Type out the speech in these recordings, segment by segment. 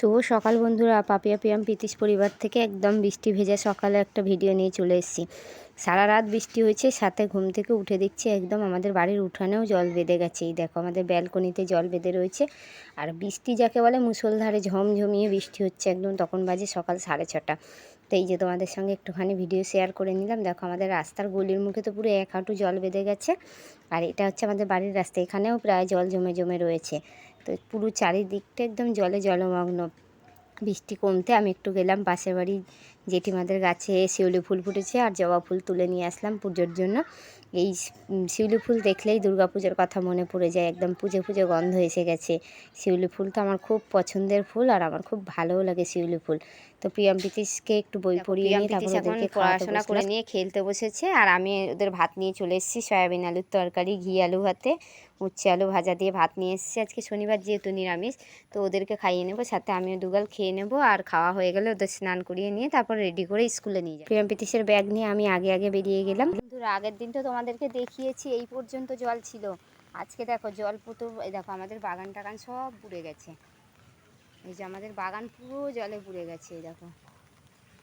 শুভ সকাল বন্ধুরা। পাপিয়া পিয়াম পিতিস পরিবার থেকে একদম বৃষ্টি ভেজা সকালে একটা ভিডিও নিয়ে চলে এসেছি। সারা রাত বৃষ্টি হয়েছে, সাথে ঘুম থেকে উঠে দেখছি একদম আমাদের বাড়ির উঠানেও জল বেঁধে গেছে। এই দেখো, আমাদের ব্যালকনিতে জল বেঁধে রয়েছে। আর বৃষ্টি যাকে বলে মুসলধারে ঝমঝমিয়ে বৃষ্টি হচ্ছে একদম, তখন বাজে সকাল সাড়ে ছটা। তো এই যে তোমাদের সঙ্গে একটুখানি ভিডিও শেয়ার করে নিলাম। দেখো আমাদের রাস্তার গলির মুখে তো পুরো এক হাঁটু জল বেঁধে গেছে। আর এটা হচ্ছে আমাদের বাড়ির রাস্তা, এখানেও প্রায় জল জমে জমে রয়েছে। তো পুরো চারিদিকটা একদম জলে জলমগ্ন। বৃষ্টি কমতে আমি একটু গেলাম পাশের বাড়ি জেঠিমাদের গাছে শিউলি ফুল ফুটেছে আর জবা ফুল তুলে নিয়ে আসলাম পুজোর জন্য। এই শিউলি ফুল দেখলেই দুর্গা পুজোর কথা মনে পড়ে যায় একদম পুজো পুজো গন্ধ এসে গেছে। শিউলি ফুল তো আমার খুব পছন্দের ফুল আর আমার খুব ভালোও লাগে শিউলি ফুল। তো প্রিয়াম প্রীতিশকে একটু বই পড়িয়ে নিয়ে তারপর ওদেরকে পড়াশোনা করে নিয়ে খেলতে বসেছে আর আমি ওদের ভাত নিয়ে চলে এসেছি সয়াবিন আলুর তরকারি ঘি আলু ভাতে। উচ্ছে আলু ভাজা দিয়ে ভাত নিয়ে এসেছি। আজকে শনিবার যেহেতু নিরামিষ, তো ওদেরকে খাইয়ে নেব, সাথে আমিও দুগাল খেয়ে নেব আর খাওয়া হয়ে গেলে ওদের স্নান করিয়ে নিয়ে তারপর রেডি করে স্কুলে নিয়ে যাব। প্রিয়াম প্রীতিশের ব্যাগ নিয়ে আমি আগে আগে বেরিয়ে গেলাম। বন্ধুরা, আগের দিন তো তোমাদেরকে দেখিয়েছি, এই পর্যন্ত জল ছিল। আজকে দেখো জল পুতো দেখো আমাদের বাগান টাগান সব পুড়ে গেছে। এই যে আমাদের বাগান পুরো জলে পুড়ে গেছে, এই দেখো।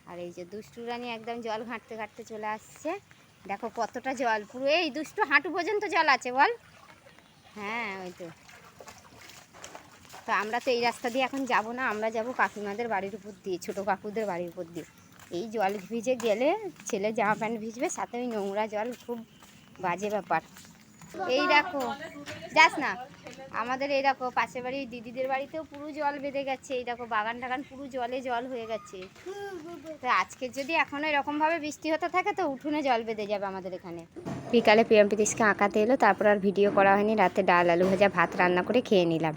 আর এই যে দুষ্টু রানী একদম জল ঘাঁটতে ঘাঁটতে চলে আসছে। দেখো কতটা জল, পুরো এই দুষ্টু হাঁটু পর্যন্ত জল আছে, বল। হ্যাঁ ওই তো। তো আমরা তো এই রাস্তা দিয়ে এখন যাব না, আমরা যাব কাকিমাদের বাড়ির উপর দিয়ে, ছোটো কাকুদের বাড়ির উপর দিয়ে। এই জল ভিজে গেলে ছেলে জামা প্যান্ট ভিজবে, সাথে ওই নোংরা জল, খুব বাজে ব্যাপার। এই দেখো, যাস না। আমাদের এই দেখো পাশের বাড়ির দিদিদের বাড়িতেও পুরো জল বেঁধে গেছে। এই দেখো বাগান টাগান পুরো জলে জল হয়ে গেছে। তো আজকে যদি এখনও এরকমভাবে বৃষ্টি হতে থাকে তো উঠোনে জল বেঁধে যাবে আমাদের এখানে। বিকালে প্রিয়াম প্রীতিশকে আঁকাতে এলো, তারপর আর ভিডিও করা হয়নি। রাতে ডাল, আলু ভাজা, ভাত রান্না করে খেয়ে নিলাম।